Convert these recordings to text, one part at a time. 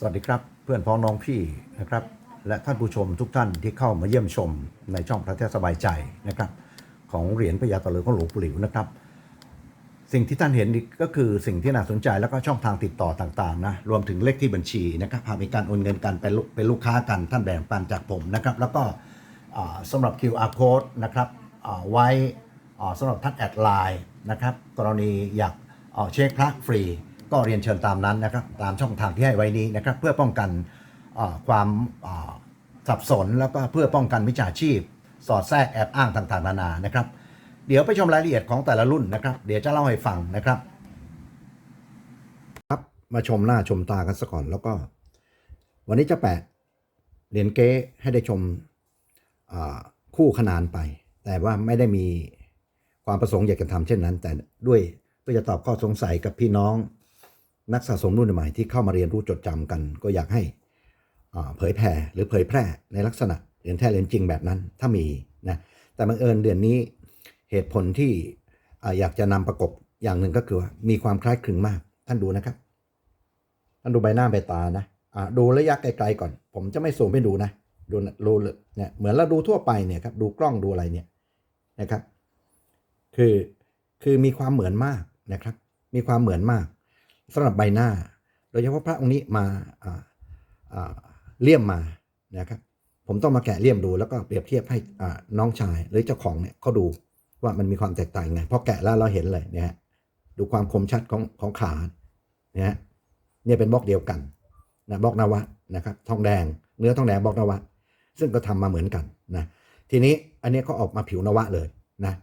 สวัสดีครับ เพื่อนพ้องน้องพี่นะครับ และท่านผู้ชมทุกท่านที่เข้ามาเยี่ยมชมในช่องพระเทศสบายใจนะครับ ของเหรียญพญาตะเลือของหลวงปู่หลิวนะครับ สิ่งที่ท่านเห็นนี่ก็คือสิ่งที่น่าสนใจแล้วก็ช่องทางติดต่อต่างๆนะรวมถึงเลขที่บัญชีนะครับหากมีการโอนเงินกันเป็นลูกเป็นลูกค้ากันท่านแบ่งปันจากผมนะครับ แล้วก็อ่าสำหรับ QR code นะครับไว้อ่าสำหรับท่านแอดไลน์นะครับ กรณีอยากเช็คพระฟรี ก็เรียนเชิญตามนั้นนะครับตามช่องทางที่ให้ไว้นี้นะครับเพื่อป้องกันความสับสนแล้วก็เพื่อป้องกันมิจฉาชีพ สอดแทรกแอบอ้างต่างๆนานานะครับ เดี๋ยวไปชมรายละเอียดของแต่ละรุ่นนะครับ เดี๋ยวจะเล่าให้ฟังนะครับครับมาชมหน้าชมตากันซะก่อนแล้วก็ วันนี้จะแปะเหรียญเก๊ให้ได้ชมคู่ขนานไป แต่ว่าไม่ได้มีความประสงค์อยากจะทำเช่นนั้น แต่ด้วยเพื่อจะตอบข้อสงสัยกับพี่น้อง นักสะสมรุ่นใหม่ที่เข้ามาเรียนรู้จดจำกัน ก็อยากให้เผยแผ่หรือเผยแพร่ในลักษณะเรียญแท้เรียญจริงแบบนั้นถ้ามีนะแต่บังเอิญเดือนนี้เหตุผลที่อยากจะนำประกบอย่างหนึ่งก็คือว่ามีความคล้ายคลึงมาก ท่านดูนะครับ ท่านดูใบหน้าใบตานะดูระยะไกลๆก่อน ผมจะไม่ซูมให้ดูนะดูนะดูเนี่ยเหมือนเราดูทั่วไปเนี่ยครับดูกล้องดูอะไรเนี่ยนะครับ คือคือมีความเหมือนมากนะครับ มีความเหมือนมาก สำหรับใบหน้า โดยเฉพาะพระองค์นี้มาเลี่ยมมานะครับผมต้องมาแกะเลี่ยมดูแล้วก็เปรียบเทียบให้น้องชายหรือเจ้าของเนี่ยเขาดูว่ามันมีความแตกต่างไงพอแกะแล้วเราเห็นเลยเนี่ยฮะดูความคมชัดของของขาเนี่ยเนี่ยเป็นบล็อกเดียวกันนะบล็อกนวะนะครับทองแดง เนื้อทองแดงบล็อกนวะ ซึ่งก็ทำมาเหมือนกันนะทีนี้อันนี้ก็ออกมาผิวนวะเลยนะ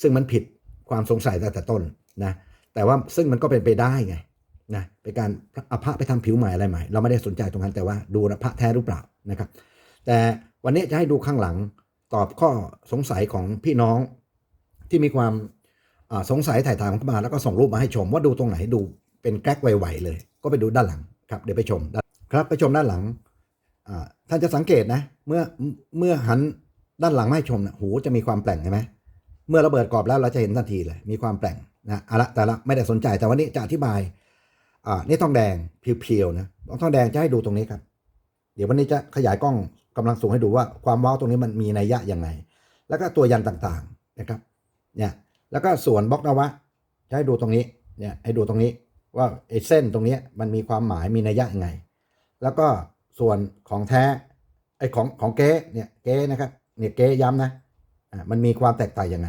ซึ่งมันผิดความสงสัยตั้งแต่ต้นนะแต่ว่าซึ่งมันก็เป็นไปได้ไง นะเป็นการอาพระไปทำผิวใหม่อะไรใหม่ เราไม่ได้สนใจตรงนั้นแต่ว่าดูนะพระแท้หรือเปล่านะครับ แต่วันนี้จะให้ดูข้างหลังตอบข้อสงสัยของพี่น้องที่มีความสงสัยถ่ายถามเข้ามาแล้วก็ส่งรูปมาให้ชมว่าดูตรงไหนดูเป็นแกรกไวๆเลย ก็ไปดูด้านหลังครับเดี๋ยวไปชมครับไปชมด้านหลังท่านจะสังเกตนะ เมื่อเมื่อหันด้านหลังมาให้ชมนะหูจะมีความแปลงใช่ไหมเมื่อระเบิดกรอบแล้วเราจะเห็นทันทีเลย มีความแปลงนะอาละแต่ละไม่ได้สนใจแต่วันนี้จะอธิบาย อ่านี่ทองแดงเพียวๆนะทองแดงจะให้ดูตรงนี้ครับ เดี๋ยววันนี้จะขยายกล้องกำลังสูงให้ดูว่าความว้าวตรงนี้มันมีนัยยะยังไง แล้วก็ตัวยันต่างๆนะครับ เนี่ยแล้วก็ส่วนบล็อกนวะจะให้ดูตรงนี้เนี่ยให้ดูตรงนี้ว่าไอ้เส้นตรงนี้มันมีความหมายมีนัยยะยังไง แล้วก็ส่วนของแท้ไอ้ของของเก๊เนี่ยเก๊นะครับเนี่ยเก๊ย้ำนะอ่ามันมีความแตกต่างยังไง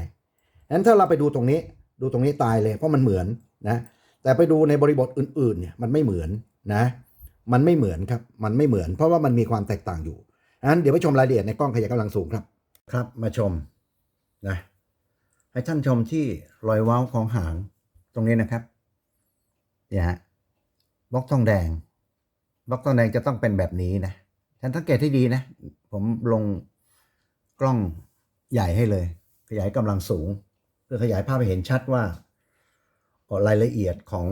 งั้นถ้าเราไปดูตรงนี้ดูตรงนี้ตายเลยเพราะมันเหมือนนะ แต่ไปดูในบริบทอื่นๆเนี่ยมันไม่เหมือนนะ มันไม่เหมือนครับ มันไม่เหมือน เพราะว่ามันมีความแตกต่างอยู่งั้นเดี๋ยวไปชมรายละเอียดในกล้องขยายกำลังสูงครับ ครับมาชมนะให้ท่านชมที่รอยว้าของหางตรงนี้นะครับเนี่ยฮะบล็อกทองแดงบล็อกทองแดงจะต้องเป็นแบบนี้นะท่านสังเกตให้ดีนะ ผมลงกล้องใหญ่ให้เลย ขยายกำลังสูง เพื่อขยายภาพให้เห็นชัดว่า รายละเอียดของ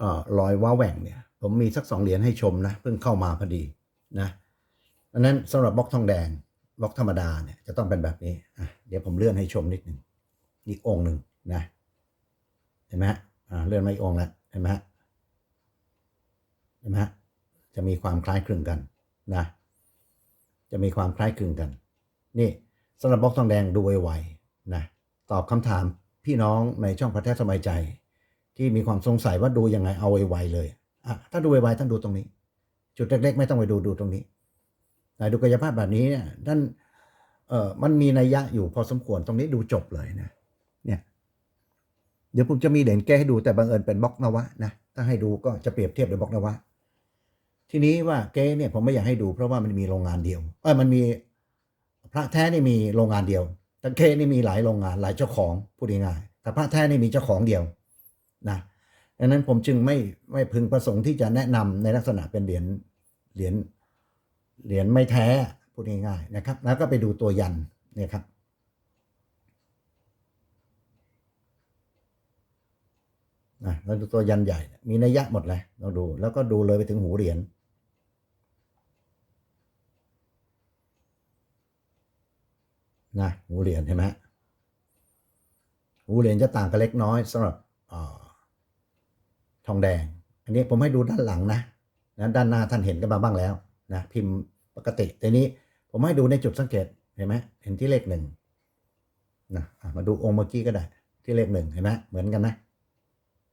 อรอยว้าแหว่งเนี่ย ผมมีสักสองเหรียญให้ชมนะเพิ่งเข้ามาพอดีนะอันนั้นสำหรับบล็อกทองแดงบล็อกธรรมดาเนี่ยจะต้องเป็นแบบนี้อะเดี๋ยวผมเลื่อนให้ชมนิดหนึ่งอีกองหนึ่งนะเห็นไหมฮะเลื่อนมาอีกองแล้วเห็นไหมฮะเห็นไหมฮะจะมีความคล้ายคลึงกันนะจะมีความคล้ายคลึงกัน นี่สำหรับบล็อกทองแดงดูไวๆนะตอบคำถาม พี่น้องในช่องพระแท้สบายใจ ที่มีความสงสัยว่าดูยังไงเอาไวๆเลยอะถ้าดูไวๆท่านดูตรงนี้ จุดเล็กๆ ไม่ต้องไปดูดูตรงนี้แต่ดูกายภาพแบบนี้เนี่ยท่านเออมันมีนัยยะอยู่พอสมควรตรงนี้ดูจบเลยนะเนี่ยเดี๋ยวผมจะมีเหรียญแก้ให้ดูแต่บังเอิญเป็นบล็อกนวะนะถ้าให้ดูก็จะเปรียบเทียบกับบล็อกนวะทีนี้ว่าเก้เนี่ยผมไม่อยากให้ดู เพราะว่ามันมีโรงงานเดียวเออมันมีพระแท้นี่มีโรงงานเดียว แต่เก้นี่มีหลายโรงงานหลายเจ้าของพูดง่ายๆแต่พระแท้นี่มีเจ้าของเดียวนะดังนั้นผมจึงไม่ไม่พึงประสงค์ที่จะแนะนำในลักษณะเป็นเหรียญเหรียญเหรียญไม่แท้พูดง่ายๆนะครับ แล้วก็ไปดูตัวยันเนี่ยครับนะเราดูตัวยันใหญ่ มีนัยยะหมดเลยเราดู แล้วก็ดูเลยไปถึงหูเหรียญ นะหูเหรียญเห็นไหมหูเหรียญจะต่างกันเล็กน้อยสำหรับอทองแดง อันนี้ผมให้ดูด้านหลังนะนะด้านหน้าท่านเห็นกันมาบ้างแล้วนะพิมพ์ปกติแต่นี้ผมให้ดูในจุดสังเกตเห็นไหมเห็นที่เลขหนึ่งนะมาดูองค์เมื่อกี้ก็ได้ ที่เลขหนึ่งเห็นไหมเหมือนกันนะ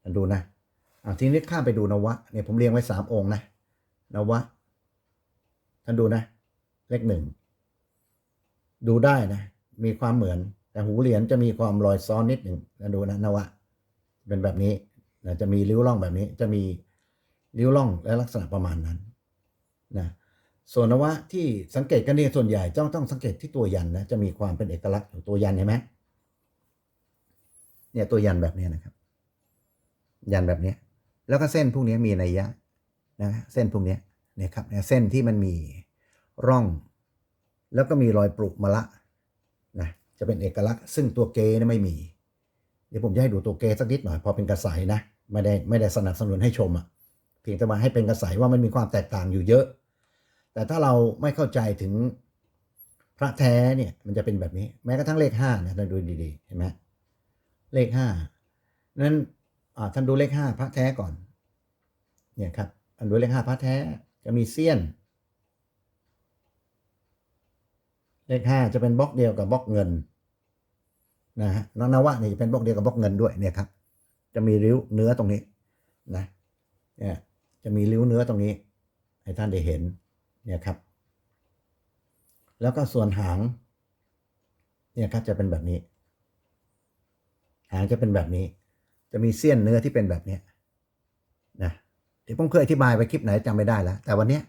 มาดูนะอะทีนี้ข้ามไปดูนวะเนี่ยผมเรียงไว้สามองค์นะนวะท่านดูนะ เลขหนึ่ง ดูได้นะ มีความเหมือน แต่หูเหรียญจะมีความรอยซ้อนนิดหนึ่งนะดูนะนวะ เป็นแบบนี้นะจะมีริ้วร่องแบบนี้ จะมีริ้วร่องและลักษณะประมาณนั้นนะส่วนนวะที่สังเกตกันเนี่ยส่วนใหญ่ต้องต้องสังเกตที่ตัวยันนะจะมีความเป็นเอกลักษณ์อยู่ตัวยันเห็นไหมเนี่ยตัวยันแบบนี้นะครับ ยันแบบนี้ แล้วก็เส้นพวกนี้มีนัยยะนะเส้นพวกนี้เนี่ยครับเส้นที่มันมีร่อง แล้วก็มีรอยปรุมะละนะจะเป็นเอกลักษณ์ ซึ่งตัวเกเนี่ยไม่มี เดี๋ยวผมจะให้ดูตัวเกสักนิดหน่อย พอเป็นกระสายนะ ไม่ได้ไม่ได้สนับสนุนให้ชมอะ่ะเพียงแต่มาให้เป็นกระสายว่ามันมีความแตกต่างอยู่เยอะ แต่ถ้าเราไม่เข้าใจถึงพระแท้เนี่ยมันจะเป็นแบบนี้ แม้กระทั่งเลขห้าเนี่ยท่านดูดีๆเห็นไหมเลขห้านั้นท่านดูเลขห้าพระแท้ก่อน เนี่ยครับท่านดูเลขห้าพระแท้จะมีเสี้ยน เลขห้าจะเป็นบล็อกเดียวกับบล็อกเงินนะฮะนนวะนี่จะเป็นบล็อกเดียวกับบล็อกเงินด้วยเนี่ยครับ จะมีริ้วเนื้อตรงนี้นะเนี่ยจะมีริ้วเนื้อตรงนี้ให้ท่านได้เห็นเนี่ยครับ แล้วก็ส่วนหาง เนี่ยครับจะเป็นแบบนี้ หางจะเป็นแบบนี้ จะมีเสี้ยนเนื้อที่เป็นแบบนี้นะเดี๋ยวผมเคยอธิบายไปคลิปไหนจำไม่ได้แล้ว แต่วันนี้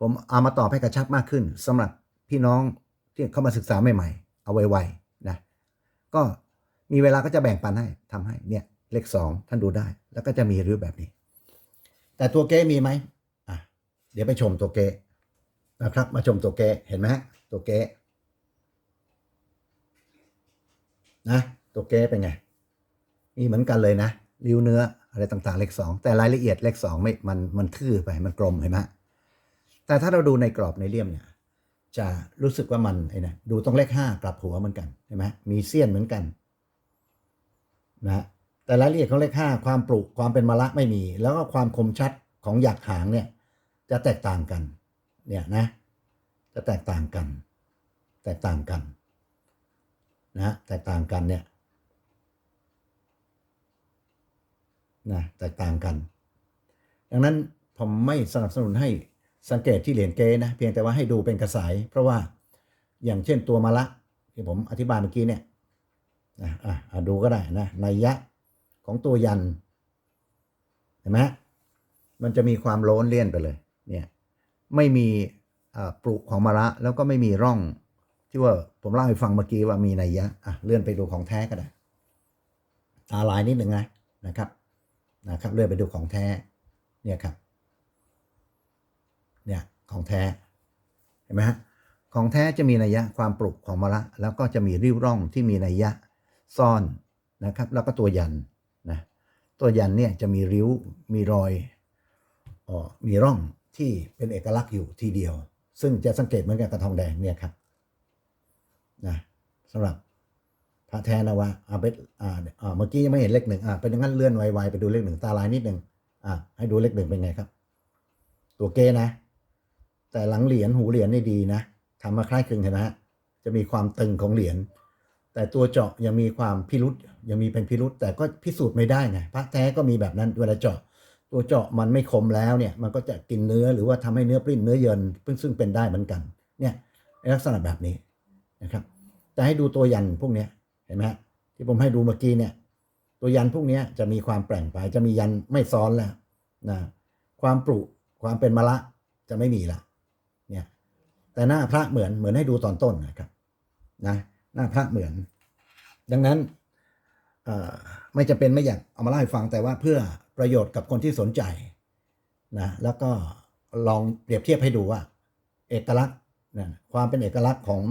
ผมเอามาตอบให้กระชับมากขึ้นสำหรับพี่น้อง ที่เข้ามาศึกษาใหม่ๆ เอาไวๆนะก็มีเวลาก็จะแบ่งปันให้ทำให้เนี่ยเลขสองท่านดูได้ แล้วก็จะมีริ้วแบบนี้ แต่ตัวเก้มีไหมอะเดี๋ยวไปชมตัวเก้นะครับ มาชมตัวเก้เห็นไหมฮะตัวเก้นะตัวเก้เป็นไงมีเหมือนกันเลยนะริ้วเนื้ออะไรต่างๆ เลขสองแต่รายละเอียดเลขสองไม่มันมันทื่อไปมันกลมเห็นไหมแต่ถ้าเราดูในกรอบในเลี่ยมเนี่ย จะรู้สึกว่ามันไอ้นะดูตรงเลขห้ากลับหัวเหมือนกันใช่ไหมมีเสี้ยนเหมือนกันนะแต่รายละเอียดของเลขห้าความปรุความเป็นมะละไม่มี แล้วก็ความคมชัดของหยักหางเนี่ยจะแตกต่างกันเนี่ยนะจะแตกต่างกัน แตกต่างกันนะแตกต่างกันเนี่ยนะแตกต่างกัน ดังนั้นผมไม่สนับสนุนให้ สังเกตที่เหรียญเกนะเพียงแต่ว่าให้ดูเป็นกระสาย เพราะว่าอย่างเช่นตัวมาละที่ผมอธิบายเมื่อกี้เนี่ยนะอะอะดูก็ได้นะนัยยะของตัวยันเห็นไหมมันจะมีความโล้นเลี่ยนไปเลยเนี่ยไม่มีปลุกของมาละแล้วก็ไม่มีร่องที่ว่าผมเล่าให้ฟังเมื่อกี้ว่ามีนัยยะอะเลื่อนไปดูของแท้ก็ได้ตาลายนิดหนึ่งนะนะครับนะครับ เลื่อนไปดูของแท้เนี่ยครับ เนี่ยของแท้เห็นไหมฮะของแท้จะมีนัยยะความปลุกของมะละแล้วก็จะมีริ้วร่องที่มีนัยยะซ่อนนะครับแล้วก็ตัวยันนะตัวยันเนี่ยจะมีริ้วมีรอยอ๋อมีร่องที่เป็นเอกลักษณ์อยู่ทีเดียว ซึ่งจะสังเกตเหมือนกับกระทองแดงเนี่ยครับนะสำหรับพระแท้นะว่าอาเป็นอ่าอ่าเมื่อกี้ยังไม่เห็นเลขหนึ่งอ่าเป็นอย่างนั้นเลื่อนไวๆไปดูเลขหนึ่งตาลายนิดหนึ่งอ่าให้ดูเลขหนึ่งเป็นไงครับ ตัวเกนะ แต่หลังเหรียญหูเหรียญนี่ดีนะทำมาคล้ายคลึงเห็นไหมฮะจะมีความตึงของเหรียญแต่ตัวเจาะยังมีความพิรุษยังมีเป็นพิรุษแต่ก็พิสูจน์ไม่ได้ไงพระแท้ก็มีแบบนั้นเวลาเจาะ ตัวเจาะมันไม่คมแล้วเนี่ยมันก็จะกินเนื้อหรือว่าทำให้เนื้อปริ้นเนื้อเยินซึ่งเป็นได้เหมือนกันเนี่ยลักษณะแบบนี้นะครับแต่ให้ดูตัวยันพวกนี้เห็นไหมฮะที่ผมให้ดูเมื่อกี้เนี่ยตัวยันพวกนี้จะมีความแปลงไปจะมียันไม่ซ้อนแล้วนะความปรุความเป็นมะละจะไม่มีละ แต่หน้าพระเหมือนเหมือนให้ดูตอนต้นนะครับนะหน้าพระเหมือน ดังนั้นไม่จะเป็นไม่อยากเอามาเล่าให้ฟังแต่ว่าเพื่อประโยชน์กับคนที่สนใจนะแล้วก็ลองเปรียบเทียบให้ดูว่า เอกลักษณ์นะความเป็นเอกลักษณ์ของ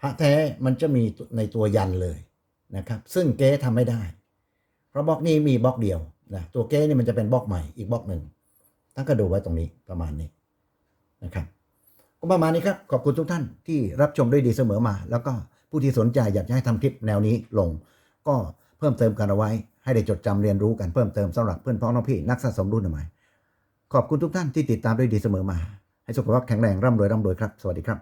พระแท้มันจะมีในตัวยันเลยนะครับ ซึ่งเก๊ทำไม่ได้ เพราะบล็อกนี้มีบล็อกเดียวนะตัวเก๊นี่มันจะเป็นบล็อกใหม่อีกบล็อกหนึ่งท่านก็ดูไว้ตรงนี้ประมาณนี้นะครับ ก็ประมาณนี้ครับ ขอบคุณทุกท่านที่รับชมด้วยดีเสมอมา แล้วก็ผู้ที่สนใจอยากจะให้ทำคลิปแนวนี้ลง ก็เพิ่มเติมกันเอาไว้ ให้ได้จดจำเรียนรู้กันเพิ่มเติมสำหรับเพื่อนพ้องน้องพี่นักสะสมรุ่นใหม่ขอบคุณทุกท่านที่ติดตามด้วยดีเสมอมา ให้สุขภาพแข็งแรงร่ำรวยร่ำรวยครับ สวัสดีครับ